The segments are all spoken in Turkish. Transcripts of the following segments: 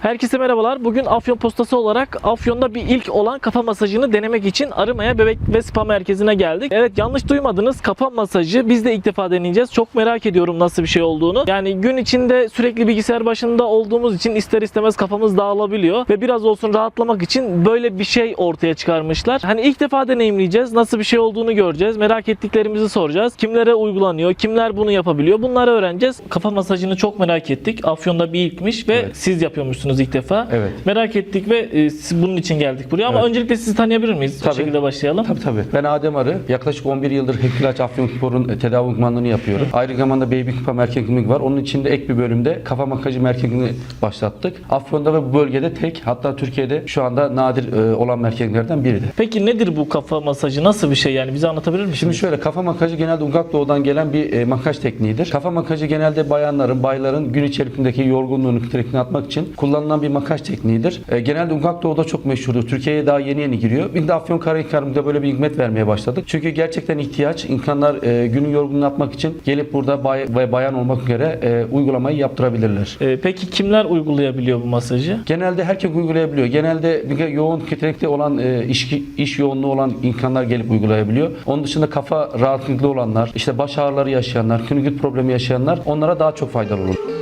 Herkese merhabalar. Bugün Afyon Postası olarak Afyon'da bir ilk olan kafa masajını denemek için Arımaya Bebek ve Spa Merkezi'ne geldik. Evet yanlış duymadınız. Kafa masajı biz de ilk defa deneyeceğiz. Çok merak ediyorum nasıl bir şey olduğunu. Yani gün içinde sürekli bilgisayar başında olduğumuz için ister istemez kafamız dağılabiliyor ve biraz olsun rahatlamak için böyle bir şey ortaya çıkarmışlar. Hani ilk defa deneyimleyeceğiz. Nasıl bir şey olduğunu göreceğiz. Merak ettiklerimizi soracağız. Kimlere uygulanıyor? Kimler bunu yapabiliyor? Bunları öğreneceğiz. Kafa masajını çok merak ettik. Afyon'da bir ilkmiş ve Evet. siz yapıyormuşsunuz ilk defa. Evet. Merak ettik ve e, siz bunun için geldik buraya. Ama öncelikle sizi tanıyabilir miyiz? Tabii. şekilde başlayalım. Tabii tabii. Ben Adem Arı. Yaklaşık 11 yıldır Hekilaç Afyonspor'un e, tedavi uzmanlığını yapıyorum. Ayrı zamanda Baby Kupa Merkez Klinik var. Onun içinde ek bir bölümde kafa makajı merkezini başlattık. Afyon'da ve bu bölgede tek hatta Türkiye'de şu anda nadir e, olan merkezlerden biridir. Peki nedir bu kafa masajı? Nasıl bir şey yani? Bize anlatabilir misiniz? Şimdi şöyle kafa makajı genelde uzak doğudan gelen bir e, makaj tekniğidir. Kafa makajı genelde bayanların, bayların gün içerisindeki yorgunluğunu, stresini atmak için kullanılan bir makaj tekniğidir. E, genelde uzak doğuda çok meşhurdur. Türkiye'ye daha yeni yeni giriyor. Biz de Afyonkarahisar'ımızda böyle bir hizmet vermeye başladık. Çünkü gerçekten ihtiyaç. İnsanlar e, günün yorgunluğunu atmak için gelip burada bay ve bayan olmak üzere e, uygulamayı yaptırabilirler. E, peki kimler uygulayabiliyor bu masajı? Genelde herkes uygulayabiliyor. Genelde yoğun kitrekte olan e, iş, iş yoğunluğu olan insanlar gelip uygulayabiliyor. Onun dışında kafa rahatsızlığı olanlar, işte baş ağrıları yaşayanlar, künügüt problemi yaşayanlar onlara daha çok faydalı olur.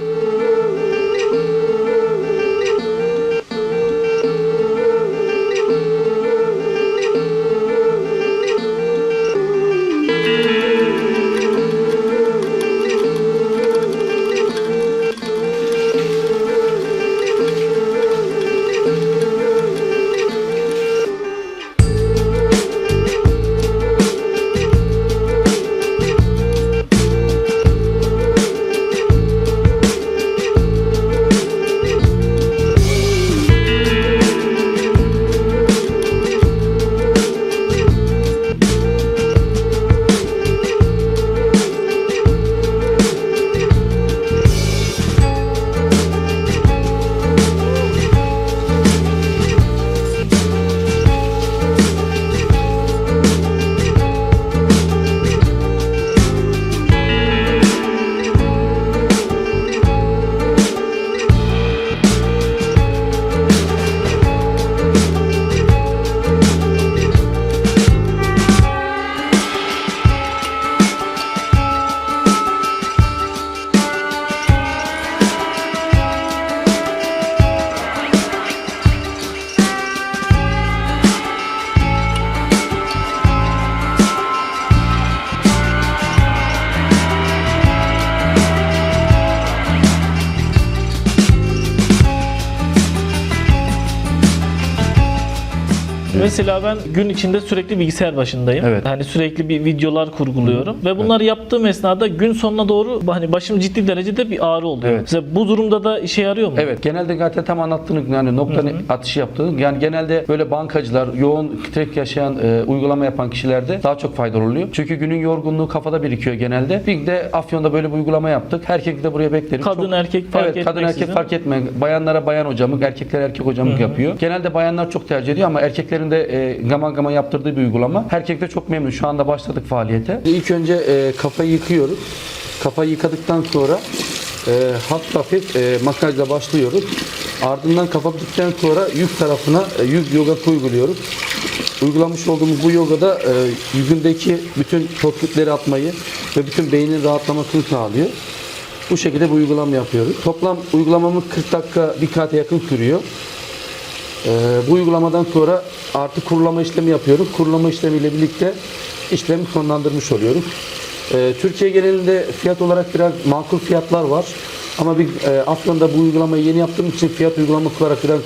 Mesela ben gün içinde sürekli bilgisayar başındayım. Evet. Hani sürekli bir videolar kurguluyorum ve bunları yaptığım esnada gün sonuna doğru hani başım ciddi derecede bir ağrı oluyor. Evet. Mesela bu durumda da işe yarıyor mu? Evet genelde zaten tam anlattığınız yani nokta atışı yaptığınız yani genelde böyle bankacılar yoğun strek yaşayan e, uygulama yapan kişilerde daha çok faydalı oluyor. Çünkü günün yorgunluğu kafada birikiyor genelde. Bir de Afyon'da böyle bir uygulama yaptık. Herkes de buraya bekleriz. Kadın, Çok- erkek fark Evet kadın erkek etmeksizin. fark etme. Bayanlara bayan hocamlık, erkekler erkek hocamlık yapıyor. Genelde bayanlar çok tercih ediyor ama erkeklerin de e, gaman gaman yaptırdığı bir uygulama. Erkek de çok memnun. Şu anda başladık faaliyete. İlk önce e, kafayı yıkıyoruz. Kafayı yıkadıktan sonra e, hafif hafif e, masajla başlıyoruz. Ardından kafa bittikten sonra yüz tarafına e, yüz yogası uyguluyoruz. Uygulamış olduğumuz bu yogada e, yüzündeki bütün toklukları atmayı ve bütün beynin rahatlamasını sağlıyor. Bu şekilde bu uygulama yapıyoruz. Toplam uygulamamız 40 dakika bir saate yakın sürüyor. Ee, bu uygulamadan sonra artık kurulama işlemi yapıyoruz. Kurulama işlemiyle birlikte işlemi sonlandırmış oluyoruz. Ee, Türkiye genelinde fiyat olarak biraz makul fiyatlar var. Ama biz e, Afyon'da bu uygulamayı yeni yaptığımız için fiyat uygulaması olarak biraz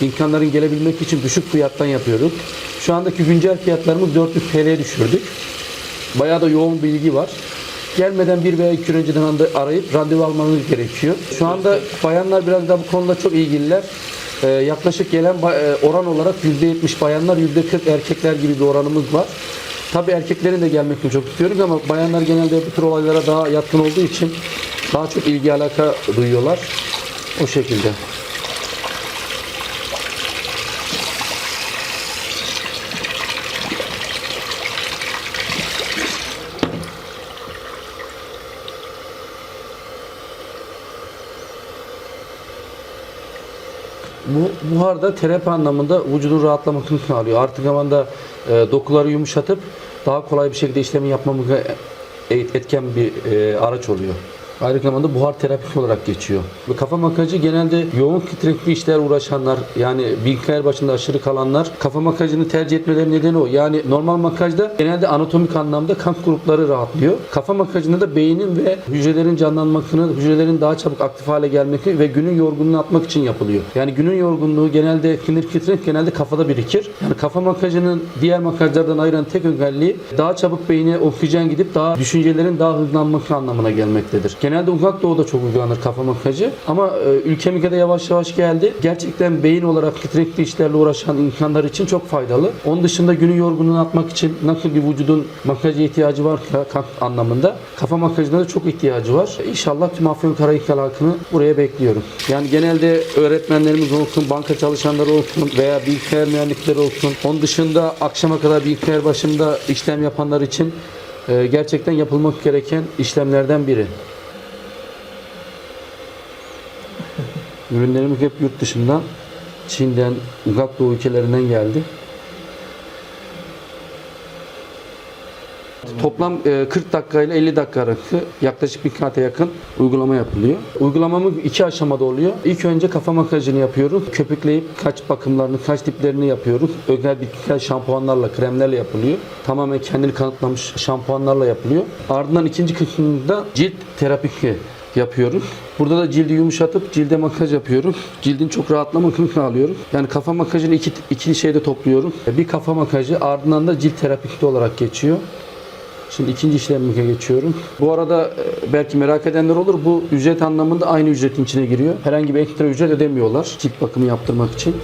imkanların gelebilmek için düşük fiyattan yapıyoruz. Şu andaki güncel fiyatlarımız 400 TL'ye düşürdük. Bayağı da yoğun bilgi var. Gelmeden bir veya iki önceden arayıp randevu almanız gerekiyor. Şu anda bayanlar biraz da bu konuda çok ilgililer. Ee, yaklaşık gelen e, oran olarak %70 bayanlar, %40 erkekler gibi bir oranımız var. Tabii erkeklerin de gelmesini çok istiyoruz ama bayanlar genelde bu tür olaylara daha yatkın olduğu için daha çok ilgi alaka duyuyorlar. O şekilde. Bu buhar da terapi anlamında vücudun rahatlamasını sağlıyor. Artık zamanda e, dokuları yumuşatıp daha kolay bir şekilde işlemi yapmamıza et- etken bir e, araç oluyor. Aynı zamanda buhar terapisi olarak geçiyor. Ve kafa makacı genelde yoğun stresli işler uğraşanlar yani bilgisayar başında aşırı kalanlar kafa makacını tercih etmeleri nedeni o. Yani normal makajda genelde anatomik anlamda kan grupları rahatlıyor. Kafa makacında da beynin ve hücrelerin canlanmasını, hücrelerin daha çabuk aktif hale gelmesi ve günün yorgunluğunu atmak için yapılıyor. Yani günün yorgunluğu genelde sinir stres genelde kafada birikir. Yani kafa makajının diğer makajlardan ayıran tek özelliği daha çabuk beyine oksijen gidip daha düşüncelerin daha hızlanması anlamına gelmektedir. Genelde uzak doğuda çok uygulanır kafa makajı ama e, ülkemize de yavaş yavaş geldi. Gerçekten beyin olarak stresli işlerle uğraşan insanlar için çok faydalı. Onun dışında günün yorgunluğunu atmak için nasıl bir vücudun makaja ihtiyacı kas anlamında kafa makajına da çok ihtiyacı var. İnşallah tüm Afyonkarahisar halkını buraya bekliyorum. Yani genelde öğretmenlerimiz olsun, banka çalışanları olsun veya bilgisayar mühendisleri olsun. Onun dışında akşama kadar bilgisayar başında işlem yapanlar için e, gerçekten yapılmak gereken işlemlerden biri. Ürünlerimiz hep yurt dışından, Çin'den, uzak doğu ülkelerinden geldi. Toplam e, 40 dakika ile 50 dakika arası yaklaşık bir saate yakın uygulama yapılıyor. Uygulamamız iki aşamada oluyor. İlk önce kafa masajını yapıyoruz. Köpükleyip kaç bakımlarını, kaç tiplerini yapıyoruz. Özel bitkisel şampuanlarla, kremlerle yapılıyor. Tamamen kendini kanıtlamış şampuanlarla yapılıyor. Ardından ikinci kısmında cilt terapisi yapıyoruz. Burada da cildi yumuşatıp cilde masaj yapıyoruz. Cildin çok rahatlamasını sağlıyoruz. Yani kafa masajını iki, iki şeyde topluyoruz. Bir kafa masajı ardından da cilt terapisi olarak geçiyor. Şimdi ikinci işlemimize geçiyorum. Bu arada e, belki merak edenler olur. Bu ücret anlamında aynı ücretin içine giriyor. Herhangi bir ekstra ücret ödemiyorlar cilt bakımı yaptırmak için.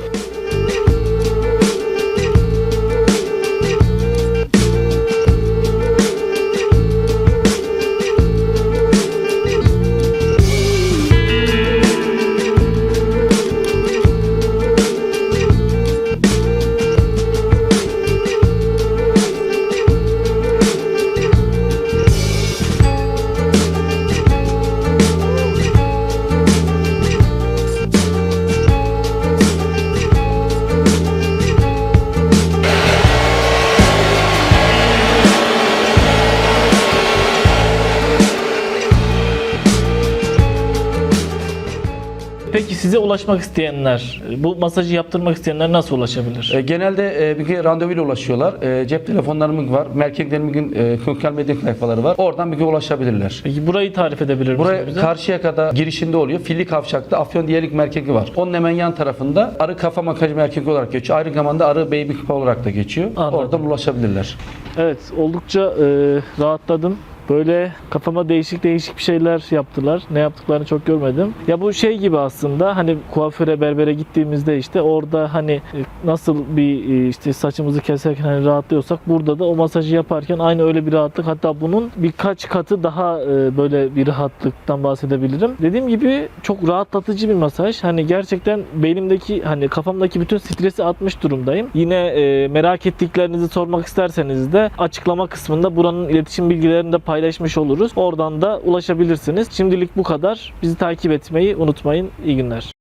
Size ulaşmak isteyenler, bu masajı yaptırmak isteyenler nasıl ulaşabilir? E, Genelde e, bir kere randevuyla ulaşıyorlar. E, cep telefonlarımız var. Merkezlerimizin e, sosyal medya sayfaları var. Oradan bir kere ulaşabilirler. Peki burayı tarif edebilir misiniz Buraya bize? Karşıyaka'da girişinde oluyor. Filli Kavşak'ta Afyon Diyelik Merkezi var. Onun hemen yan tarafında Arı Kafa Makaj Merkezi olarak geçiyor. Aynı zamanda Arı Baby Spa olarak da geçiyor. Anladım. Oradan ulaşabilirler. Evet, oldukça e, rahatladım. Böyle kafama değişik değişik bir şeyler yaptılar. Ne yaptıklarını çok görmedim. Ya bu şey gibi aslında hani kuaföre berbere gittiğimizde işte orada hani e, nasıl bir e, işte saçımızı keserken hani rahatlıyorsak burada da o masajı yaparken aynı öyle bir rahatlık hatta bunun birkaç katı daha e, böyle bir rahatlıktan bahsedebilirim. Dediğim gibi çok rahatlatıcı bir masaj. Hani gerçekten beynimdeki hani kafamdaki bütün stresi atmış durumdayım. Yine merak ettiklerinizi sormak isterseniz de açıklama kısmında buranın iletişim bilgilerini de paylaşmış oluruz. Oradan da ulaşabilirsiniz. Şimdilik bu kadar. Bizi takip etmeyi unutmayın. İyi günler.